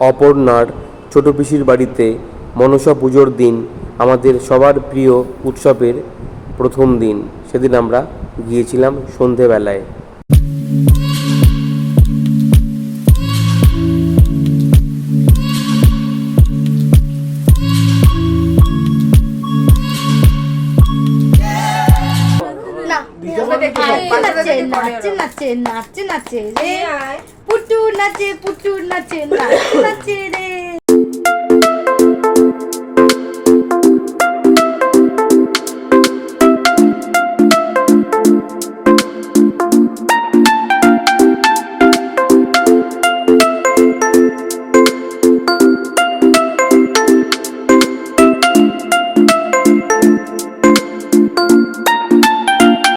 অপর্ণার ছোট পিসির বাড়িতে মনসা পুজোর দিন আমাদের সবার প্রিয় উৎসবের প্রথম দিন। সেদিন আমরা গিয়েছিলাম সন্ধেবেলায়। নাচে নাচে নাচে নাচে রে পুটু নাচে পুটু নাচে নাচে নাচে রে